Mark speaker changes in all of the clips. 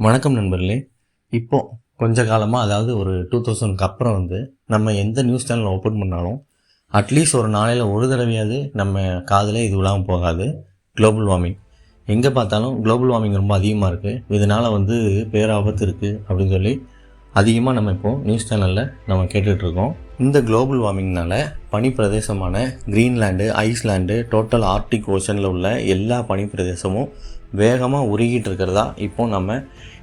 Speaker 1: வணக்கம் நண்பர்களே. இப்போது கொஞ்ச காலமாக அதாவது ஒரு டூ தௌசண்ட்க்கு அப்புறம் வந்து நம்ம எந்த நியூஸ் சேனல் ஓப்பன் பண்ணாலும் அட்லீஸ்ட் ஒரு நாளையில் ஒரு தடவையாவது நம்ம காதில் இது விழாமல் போகாது. குளோபல் வார்மிங் எங்கே பார்த்தாலும் குளோபல் வார்மிங் ரொம்ப அதிகமாக இருக்குது இதனால் வந்து பேராபத்து இருக்குது அப்படின்னு சொல்லி அதிகமாக நம்ம இப்போது நியூஸ் சேனலில் நம்ம கேட்டுட்ருக்கோம் இந்த குளோபல் வார்மிங்னால் பனி பிரதேசமான கிரீன்லாண்டு ஐஸ்லாண்டு டோட்டல் ஆர்டிக் ஓஷனில் உள்ள எல்லா பனி பிரதேசமும் வேகமாக உருகிட்டு இருக்கிறதா இப்போ நம்ம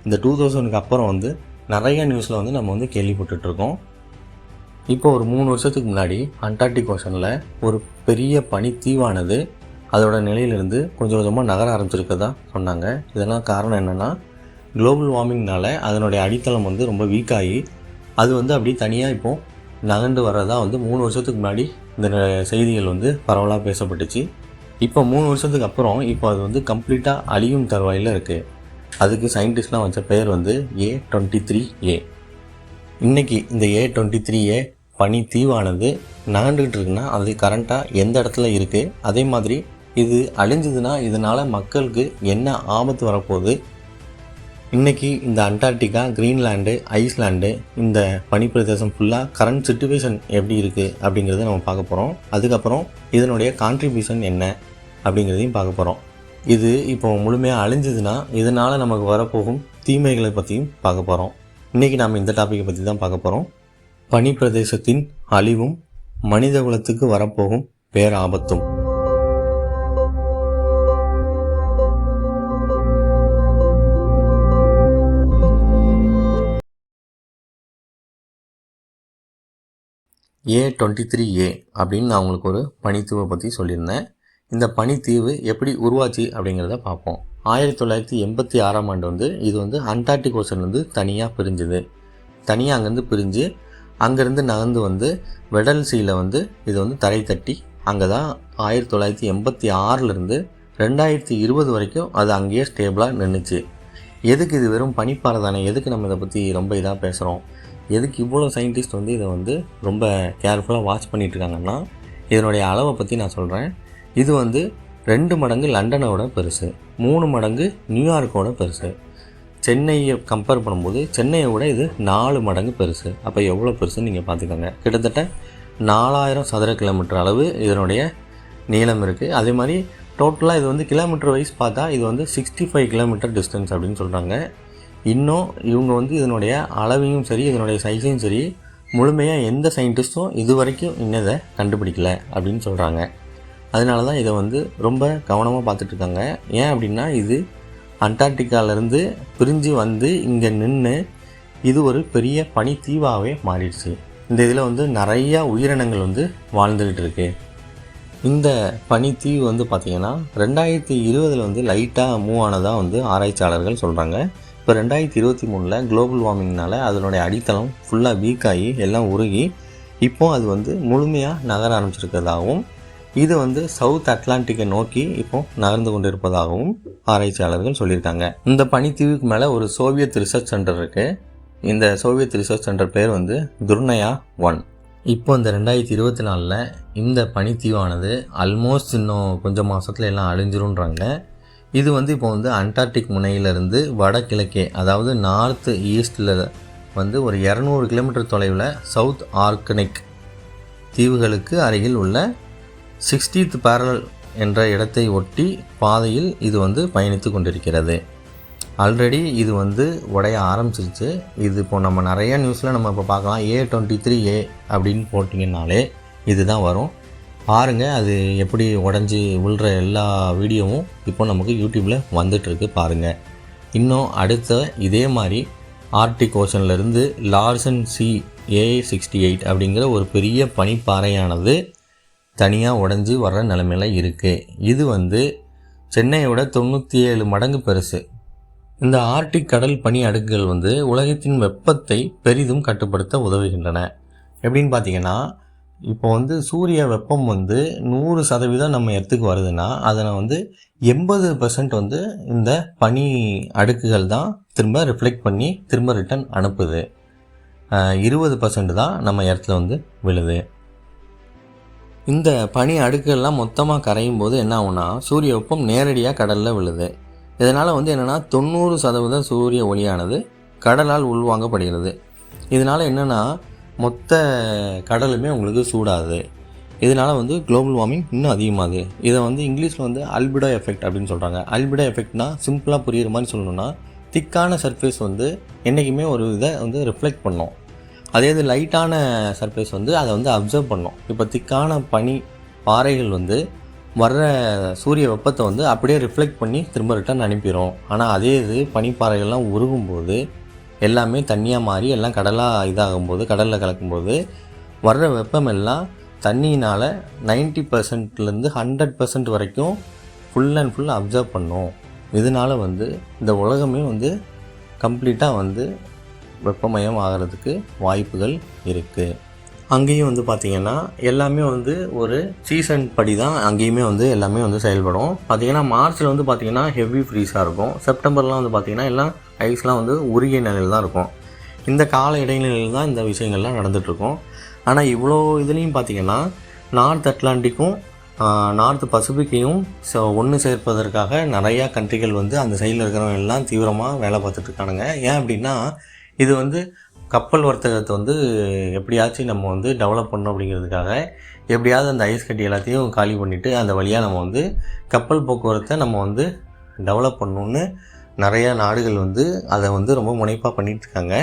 Speaker 1: இந்த டூ தௌசண்ட்க்கு அப்புறம் வந்து நிறைய நியூஸில் வந்து நம்ம வந்து கேள்விப்பட்டுட்ருக்கோம் இப்போ ஒரு மூணு வருஷத்துக்கு முன்னாடி அண்டார்டிக் ஓஷனில் ஒரு பெரிய பனித்தீவானது அதோட நிலையிலிருந்து கொஞ்சம் கொஞ்சமாக நகர ஆரம்பிச்சிருக்கதா சொன்னாங்க. இதெல்லாம் காரணம் என்னென்னா குளோபல் வார்மிங்னால அதனுடைய அடித்தளம் வந்து ரொம்ப வீக்காகி அது வந்து அப்படியே தனியாக இப்போது நகர்ந்து வர்றதா வந்து மூணு வருஷத்துக்கு முன்னாடி இந்த செய்திகள் வந்து பரவலாக பேசப்பட்டுச்சு. இப்போ மூணு வருஷத்துக்கு அப்புறம் இப்போ அது வந்து கம்ப்ளீட்டாக அழியும் தருவாயில் இருக்குது அதுக்கு சயின்டிஸ்ட்லாம் வச்ச பேர் வந்து ஏ டுவெண்ட்டி த்ரீ ஏ இன்றைக்கி இந்த ஏ டுவெண்ட்டி த்ரீ ஏ பனி தீவானது நகண்டுக்கிட்டு இருக்குன்னா அது கரண்ட்டாக எந்த இடத்துல இருக்குது அதே மாதிரி இது அழிஞ்சதுன்னா இதனால் மக்களுக்கு என்ன ஆபத்து வரப்போகுது? இன்றைக்கி இந்த அண்டார்டிகா க்ரீன்லாண்டு ஐஸ்லாண்டு இந்த பனிப்பிரதேசம் ஃபுல்லாக கரண்ட் சுச்சுவேஷன் எப்படி இருக்குது அப்படிங்கிறத நம்ம பார்க்க போகிறோம் அதுக்கப்புறம் இதனுடைய கான்ட்ரிபியூஷன் என்ன? அப்படிங்கிறதையும் பார்க்க போகிறோம் இது இப்போ முழுமையாக அழிஞ்சதுன்னா இதனால் நமக்கு வரப்போகும் தீமைகளை பற்றியும் பார்க்க போகிறோம் இன்றைக்கி நாம் இந்த டாப்பிக்கை பற்றி தான் பார்க்க போகிறோம் பனிப்பிரதேசத்தின் அழிவும் மனித குலத்துக்கு வரப்போகும் பேராபத்தும் ஏ டுவெண்ட்டி த்ரீ ஏ அப்படின்னு நான் உங்களுக்கு ஒரு பனித்துவை பற்றி சொல்லியிருந்தேன். இந்த பனித்தீவு எப்படி உருவாச்சு அப்படிங்கிறத பார்ப்போம். ஆயிரத்தி தொள்ளாயிரத்தி எண்பத்தி ஆறாம் ஆண்டு வந்து இது வந்து அண்டார்டிக் ஓஷன் வந்து தனியாக பிரிஞ்சுது. தனியாக அங்கேருந்து பிரிஞ்சு அங்கேருந்து நகர்ந்து வந்து வெடல் சீல வந்து இது வந்து தரை தட்டி அங்கே தான் ஆயிரத்தி தொள்ளாயிரத்தி எண்பத்தி ஆறிலிருந்து ரெண்டாயிரத்தி இருபது வரைக்கும் அது அங்கேயே ஸ்டேபிளாக நின்றுச்சு எதுக்கு இது வெறும் பனிப்பாறை தானே? எதுக்கு நம்ம இதை பற்றி ரொம்ப இதாக பேசுகிறோம் எதுக்கு இவ்வளோ சயின்டிஸ்ட் வந்து இதை வந்து ரொம்ப கேர்ஃபுல்லாக வாட்ச் பண்ணிட்டு இருக்காங்கன்னா இதனுடைய அளவை பற்றி நான் சொல்கிறேன் இது வந்து ரெண்டு மடங்கு லண்டனோட பெருசு மூணு மடங்கு நியூயார்க்கோட பெருசு. சென்னையை கம்பேர் பண்ணும்போது சென்னையை விட இது நாலு மடங்கு பெருசு. அப்போ எவ்வளோ பெருசுன்னு நீங்கள் பார்த்துக்கோங்க. கிட்டத்தட்ட நாலாயிரம் சதுர கிலோமீட்டர் அளவு இதனுடைய நீளம் இருக்குது அதே மாதிரி டோட்டலாக இது வந்து கிலோமீட்டர் வைஸ் பார்த்தா இது வந்து சிக்ஸ்டி ஃபைவ் கிலோமீட்டர் டிஸ்டன்ஸ் அப்படின்னு சொல்கிறாங்க இன்னும் இவங்க வந்து இதனுடைய அளவையும் சரி இதனுடைய சைஸையும் சரி முழுமையாக எந்த சயின்டிஸ்ட்டும் இது வரைக்கும் இன்னதை கண்டுபிடிக்கல அப்படின்னு சொல்கிறாங்க அதனால தான் இதை வந்து ரொம்ப கவனமாக பார்த்துட்டு இருக்காங்க ஏன் அப்படின்னா இது அண்டார்டிகாவிலேருந்து பிரிஞ்சு வந்து இங்கே நின்று இது ஒரு பெரிய பனித்தீவாகவே மாறிடுச்சு. இந்த இதில் வந்து நிறையா உயிரினங்கள் வந்து வாழ்ந்துக்கிட்டு இருக்கு இந்த பனித்தீவு வந்து பார்த்திங்கன்னா ரெண்டாயிரத்தி இருபதில் வந்து லைட்டாக மூவ் ஆனதாக வந்து ஆராய்ச்சியாளர்கள் சொல்கிறாங்க இப்போ ரெண்டாயிரத்தி இருபத்தி மூணில் குளோபல் வார்மிங்னால அதனுடைய அடித்தளம் ஃபுல்லாக வீக் ஆகி எல்லாம் உருகி இப்போ அது வந்து முழுமையாக நகர ஆரம்பிச்சிருக்கிறதாகவும் இது வந்து சவுத் அட்லாண்டிக்கை நோக்கி இப்போ நகர்ந்து கொண்டிருப்பதாகவும் ஆராய்ச்சியாளர்கள் சொல்லியிருக்காங்க. இந்த பனித்தீவுக்கு மேலே ஒரு சோவியத் ரிசர்ச் சென்டர் இருக்குது இந்த சோவியத் ரிசர்ச் சென்டர் பேர் வந்து துர்னயா ஒன். இப்போ இந்த ரெண்டாயிரத்தி இருபத்தி நாலில் இந்த பனித்தீவானது ஆல்மோஸ்ட் இன்னும் கொஞ்சம் மாதத்தில் எல்லாம் அழிஞ்சிரும்ன்றாங்க. இது வந்து இப்போ வந்து அண்டார்டிக் முனையிலிருந்து வடகிழக்கே அதாவது நார்த்து ஈஸ்டில் வந்து ஒரு இரநூறு கிலோமீட்டர் தொலைவில் சவுத் ஆர்கனிக் தீவுகளுக்கு அருகில் உள்ள சிக்ஸ்டீத் பேரல் என்ற இடத்தை ஒட்டி பாதையில் இது வந்து பயணித்து கொண்டிருக்கிறது. ஆல்ரெடி இது வந்து உடைய ஆரம்பிச்சிருச்சு. இது இப்போ நம்ம நிறைய நியூஸில் நம்ம இப்போ பார்க்கலாம். ஏ டுவெண்ட்டி த்ரீ ஏ அப்படின்னு போட்டிங்கனாலே இதுதான் வரும். பாருங்கள் அது எப்படி உடஞ்சி விழுற எல்லா வீடியோவும் இப்போ நமக்கு யூடியூப்பில் வந்துட்டுருக்கு பாருங்கள் இன்னும் அடுத்த இதே மாதிரி Arctic ஓஷன்லேருந்து Larsen C A sixty eight அப்படிங்கிற ஒரு பெரிய பனிப்பாறையானது தனியாக உடஞ்சி வர்ற நிலமையில இருக்குது இது வந்து சென்னையோட தொண்ணூற்றி ஏழு மடங்கு பெருசு. இந்த ஆர்டிக் கடல் பனி அடுக்குகள் வந்து உலகத்தின் வெப்பத்தை பெரிதும் கட்டுப்படுத்த உதவுகின்றன. எப்படின்னு பார்த்தீங்கன்னா இப்போ வந்து சூரிய வெப்பம் வந்து நூறு சதவீதம் நம்ம இடத்துக்கு வருதுன்னா அதனை வந்து எண்பது பர்சன்ட் வந்து இந்த பனி அடுக்குகள் தான் திரும்ப ரிஃப்ளெக்ட் பண்ணி திரும்ப ரிட்டர்ன் அனுப்புது. இருபது பர்சன்ட் தான் நம்ம இடத்துல வந்து விழுது. இந்த பனி அடுக்குகள்லாம் மொத்தமாக கரையும் போது என்ன ஆகும்னா சூரிய வெப்பம் நேரடியாக கடலில் விழுது. இதனால் வந்து என்னென்னா தொண்ணூறு சதவீதம் சூரிய ஒளியானது கடலால் உள்வாங்கப்படுகிறது. இதனால் என்னென்னா மொத்த கடலுமே உங்களுக்கு சூடாகுது. இதனால் வந்து குளோபல் வார்மிங் இன்னும் அதிகமாகுது. இதை வந்து இங்கிலீஷில் வந்து அல்பிடோ எஃபெக்ட் அப்படின்னு சொல்கிறாங்க அல்பிடோ எஃபெக்ட்னா சிம்பிளாக புரியுற மாதிரி சொல்லணும்னா திக்கான சர்ஃபேஸ் வந்து என்றைக்குமே ஒரு இதை வந்து ரிஃப்ளெக்ட் பண்ணும். அதே இது லைட்டான சர்ப்ரைஸ் வந்து அதை வந்து அப்சர்வ் பண்ணும் இப்போ திக்கான பனி பாறைகள் வந்து வர்ற சூரிய வெப்பத்தை வந்து அப்படியே ரிஃப்ளெக்ட் பண்ணி திரும்ப ரிட்டர்ன் அனுப்பிடும் ஆனால் அதே இது பனிப்பாறைகள்லாம் உருகும்போது எல்லாமே தண்ணியாக மாறி எல்லாம் கடலாக இதாகும்போது கடலில் கலக்கும்போது வர்ற வெப்பம் எல்லாம் தண்ணியினால் நைன்ட்டி பர்சன்ட்லேருந்து ஹண்ட்ரட் பர்சன்ட் வரைக்கும் ஃபுல் அண்ட் ஃபுல் அப்சர்வ் பண்ணும். இதனால் வந்து இந்த உலகமே வந்து கம்ப்ளீட்டாக வந்து வெப்பமயம் ஆகிறதுக்கு வாய்ப்புகள் இருக்குது அங்கேயும் வந்து பார்த்திங்கன்னா எல்லாமே வந்து ஒரு சீசன் படி தான் அங்கேயுமே வந்து எல்லாமே வந்து செயல்படும். பார்த்திங்கன்னா மார்ச்சில் வந்து பார்த்திங்கன்னா ஹெவி ஃப்ரீஸாக இருக்கும். செப்டம்பர்லாம் வந்து பார்த்திங்கன்னா எல்லாம் ஐஸ்லாம் வந்து உருகிய நிலையில் தான் இருக்கும். இந்த கால இடைநிலையில் தான் இந்த விஷயங்கள்லாம் நடந்துகிட்ருக்கும் ஆனால் இவ்வளோ இதுலேயும் பார்த்திங்கன்னா நார்த் அட்லாண்டிக்கும் நார்த் பசிபிக்கையும் ஸோ ஒன்று சேர்ப்பதற்காக நிறையா கண்ட்ரிகள் வந்து அந்த சைடில் இருக்கிறவங்க எல்லாம் தீவிரமாக வேலை பார்த்துட்ருக்கானுங்க ஏன் அப்படின்னா இது வந்து கப்பல் வர்த்தகத்தை வந்து எப்படியாச்சும் நம்ம வந்து டெவலப் பண்ணணும் அப்படிங்கிறதுக்காக எப்படியாவது அந்த ஐஸ் கட்டி எல்லாத்தையும் காலி பண்ணிவிட்டு அந்த வழியாக நம்ம வந்து கப்பல் போக்குவரத்தை நம்ம வந்து டெவலப் பண்ணணுன்னு நிறையா நாடுகள் வந்து அதை வந்து ரொம்ப முனைப்பாக பண்ணிகிட்ருக்காங்க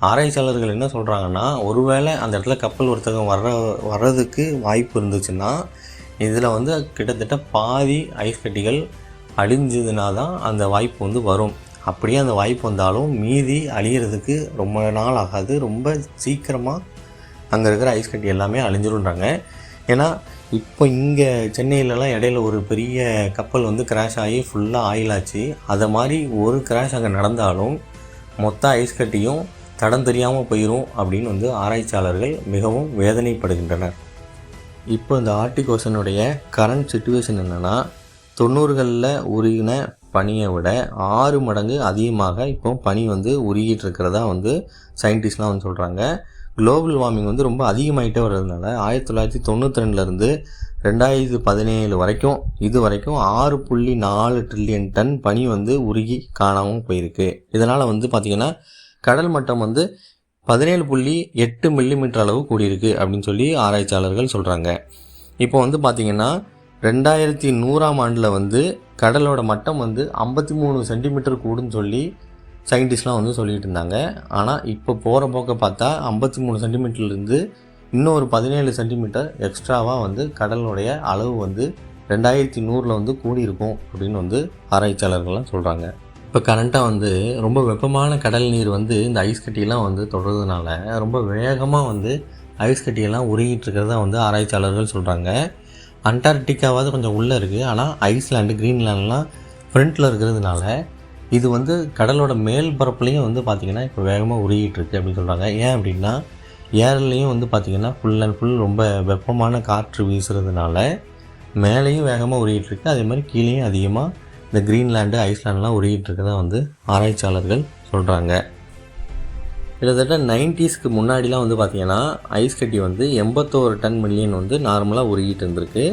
Speaker 1: ஆராய்ச்சியாளர்கள் என்ன சொல்கிறாங்கன்னா ஒருவேளை அந்த இடத்துல கப்பல் வர்த்தகம் வர்ற வர்றதுக்கு வாய்ப்பு இருந்துச்சுன்னா இதில் வந்து கிட்டத்தட்ட பாதி ஐஸ் கட்டிகள் அழிஞ்சதுனா தான் அந்த வாய்ப்பு வந்து வரும். அப்படியே அந்த வாய்ப்பு வந்தாலும் மீதி அழியிறதுக்கு ரொம்ப நாள் ஆகாது. ரொம்ப சீக்கிரமாக அங்கே இருக்கிற ஐஸ் கட்டி எல்லாமே அழிஞ்சிருன்றாங்க ஏன்னா இப்போ இங்கே சென்னையிலலாம் இடையில ஒரு பெரிய கப்பல் வந்து கிராஷ் ஆகி ஃபுல்லாக ஆயில் ஆச்சு அதை மாதிரி ஒரு கிராஷ் அங்கே நடந்தாலும் மொத்த ஐஸ் கட்டியும் தடம் தெரியாமல் போயிடும் அப்படின்னு வந்து ஆராய்ச்சியாளர்கள் மிகவும் வேதனைப்படுகின்றனர். இப்போ இந்த ஆர்டிக் கரண்ட் சுச்சுவேஷன் என்னென்னா தொண்ணூறுகளில் உருகின பனியை விட ஆறு மடங்கு அதிகமாக இப்போ பனி வந்து உருகிட்டு இருக்கிறதா வந்து சயின்டிஸ்ட்லாம் வந்து சொல்கிறாங்க குளோபல் வார்மிங் வந்து ரொம்ப அதிகமாகிட்டே வர்றதுனால ஆயிரத்தி தொள்ளாயிரத்தி தொண்ணூற்றி ரெண்டுலேருந்து ரெண்டாயிரத்தி பதினேழு வரைக்கும் இது வரைக்கும் ஆறு புள்ளி நாலு ட்ரில்லியன் டன் பனி வந்து உருகி காணாமல் போயிருக்கு. இதனால் வந்து பார்த்திங்கன்னா கடல் மட்டம் வந்து பதினேழு புள்ளி எட்டு மில்லிமீட்டர் அளவு கூடியிருக்கு அப்படின்னு சொல்லி ஆராய்ச்சியாளர்கள் சொல்கிறாங்க இப்போ வந்து பார்த்திங்கன்னா ரெண்டாயிரத்தி நூறாம் ஆண்டில் வந்து கடலோட மட்டம் வந்து ஐம்பத்தி மூணு சென்டிமீட்டர் கூடுன்னு சொல்லி சயின்டிஸ்ட்லாம் வந்து சொல்லிகிட்டு இருந்தாங்க. ஆனால் இப்போ போகிற போக்க பார்த்தா ஐம்பத்தி மூணு சென்டிமீட்டர்லேருந்து இன்னொரு பதினேழு சென்டிமீட்டர் எக்ஸ்ட்ராவாக வந்து கடலுடைய அளவு வந்து ரெண்டாயிரத்தி நூறில் வந்து கூடியிருக்கும் அப்படின்னு வந்து ஆராய்ச்சியாளர்கள்லாம் சொல்கிறாங்க இப்போ கரண்ட்டாக வந்து ரொம்ப வெப்பமான கடல் நீர் வந்து இந்த ஐஸ் கட்டியெல்லாம் வந்து தொடர்றதுனால ரொம்ப வேகமாக வந்து ஐஸ் கட்டியெல்லாம் உருகிட்டு இருக்கிறதா வந்து ஆராய்ச்சியாளர்கள் சொல்கிறாங்க அண்டார்டிகாவாவது கொஞ்சம் உள்ளே இருக்குது ஆனால் ஐஸ்லாண்டு க்ரீன்லாண்ட்லாம் ஃப்ரண்ட்டில் இருக்கிறதுனால இது வந்து கடலோட மேல் பரப்புலையும் வந்து பார்த்திங்கன்னா இப்போ வேகமாக உருகிட்டுருக்கு அப்படின்னு சொல்கிறாங்க ஏன் அப்படின்னா ஏர்லேயும் வந்து பார்த்திங்கன்னா ஃபுல் அண்ட் ஃபுல் ரொம்ப வெப்பமான காற்று வீசுறதுனால மேலேயும் வேகமாக உருகிட்டுருக்கு அதே மாதிரி கீழேயும் அதிகமாக இந்த க்ரீன்லாண்டு ஐஸ்லாண்ட்லாம் உருகிட்டு தான் வந்து ஆராய்ச்சியாளர்கள் சொல்கிறாங்க கிட்டத்தட்ட நைன்டிஸ்க்கு முன்னாடிலாம் வந்து பார்த்திங்கன்னா ஐஸ் கட்டி வந்து எண்பத்தோரு டன் மில்லியன் வந்து நார்மலாக உருகிட்டு இருந்திருக்கு.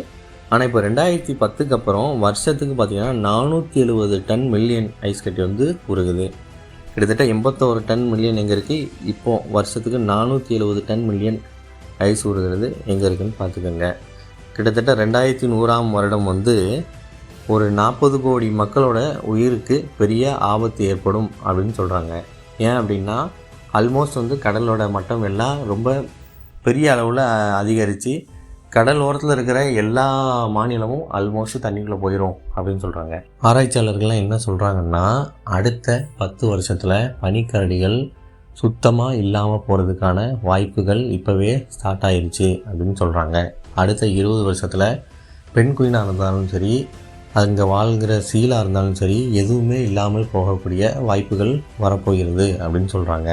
Speaker 1: ஆனால் இப்போ ரெண்டாயிரத்தி பத்துக்கு அப்புறம் வருஷத்துக்கு பார்த்திங்கன்னா நானூற்றி எழுபது டன் மில்லியன் ஐஸ் கட்டி வந்து உருகுது. கிட்டத்தட்ட எண்பத்தோரு டன் மில்லியன் எங்கே இருக்குது இப்போது வருஷத்துக்கு நானூற்றி எழுபது டன் மில்லியன் ஐஸ் உருகிறது எங்கே இருக்குதுன்னு பார்த்துக்கோங்க கிட்டத்தட்ட ரெண்டாயிரத்தி நூறாம் வருடம் வந்து ஒரு நாற்பது கோடி மக்களோட உயிருக்கு பெரிய ஆபத்து ஏற்படும் அப்படின்னு சொல்கிறாங்க ஏன் அப்படின்னா ஆல்மோஸ்ட் வந்து கடலோட மட்டம் எல்லாம் ரொம்ப பெரிய அளவில் அதிகரித்து கடல் ஓரத்தில் இருக்கிற எல்லா மாநிலமும் ஆல்மோஸ்ட் தண்ணிக்குள்ளே போயிடும் அப்படின்னு சொல்கிறாங்க ஆராய்ச்சியாளர்கள்லாம் என்ன சொல்கிறாங்கன்னா அடுத்த பத்து வருஷத்தில் பனிக்கரடிகள் சுத்தமாக இல்லாமல் போகிறதுக்கான வாய்ப்புகள் இப்போவே ஸ்டார்ட் ஆயிடுச்சு அப்படின்னு சொல்கிறாங்க அடுத்த இருபது வருஷத்தில் பெண் குயினாக இருந்தாலும் சரி அங்கே வாழ்கிற சீலாக இருந்தாலும் சரி எதுவுமே இல்லாமல் போகக்கூடிய வாய்ப்புகள் வரப்போகிறது அப்படின்னு சொல்கிறாங்க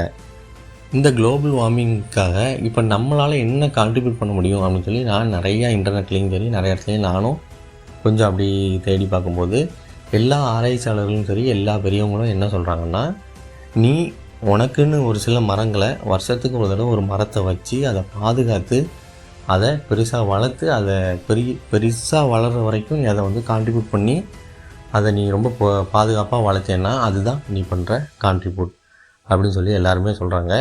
Speaker 1: இந்த குளோபல் வார்மிங்க்காக இப்போ நம்மளால் என்ன கான்ட்ரிபியூட் பண்ண முடியும் அப்படின்னு சொல்லி நான் நிறையா இன்டர்நெட்லேயும் சரி நிறைய இடத்துலையும் நானும் கொஞ்சம் அப்படி தேடி பார்க்கும்போது எல்லா ஆராய்ச்சியாளர்களும் சரி எல்லா பெரியவங்களும் என்ன சொல்கிறாங்கன்னா நீ உனக்குன்னு ஒரு சில மரங்களை வருஷத்துக்கு ஒரு தடவை ஒரு மரத்தை வச்சு அதை பாதுகாத்து அதை பெருசாக வளர்த்து அதை பெரிய பெருசாக வளர்கிற வரைக்கும் நீ அதை வந்து கான்ட்ரிபியூட் பண்ணி அதை நீ ரொம்ப பாதுகாப்பாக வளர்த்தேன்னா அதுதான் நீ பண்ணுற கான்ட்ரிபியூட் அப்படின்னு சொல்லி எல்லாருமே சொல்கிறாங்க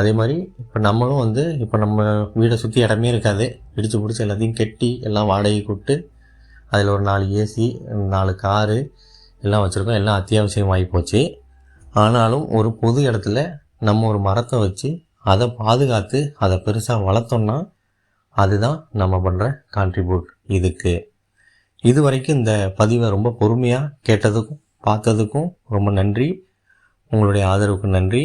Speaker 1: அதே மாதிரி இப்போ நம்மளும் வந்து இப்போ நம்ம வீடை சுற்றி இடமே இருக்காது. இடித்து பிடிச்சி எல்லாத்தையும் கெட்டி எல்லாம் வாடகை கூப்பிட்டு அதில் ஒரு நாலு ஏசி நாலு காரு எல்லாம் வச்சுருக்கோம். எல்லாம் அத்தியாவசியமாகி போச்சு. ஆனாலும் ஒரு பொது இடத்துல நம்ம ஒரு மரத்தை வச்சு அதை பாதுகாத்து அதை பெருசாக வளர்த்தோம்னா அதுதான் நம்ம பண்ணுற கான்ட்ரிபியூட் இதுக்கு. இது வரைக்கும் இந்த பதிவை ரொம்ப பொறுமையாக கேட்டதுக்கும் பார்த்ததுக்கும் ரொம்ப நன்றி. உங்களுடைய ஆதரவுக்கு நன்றி.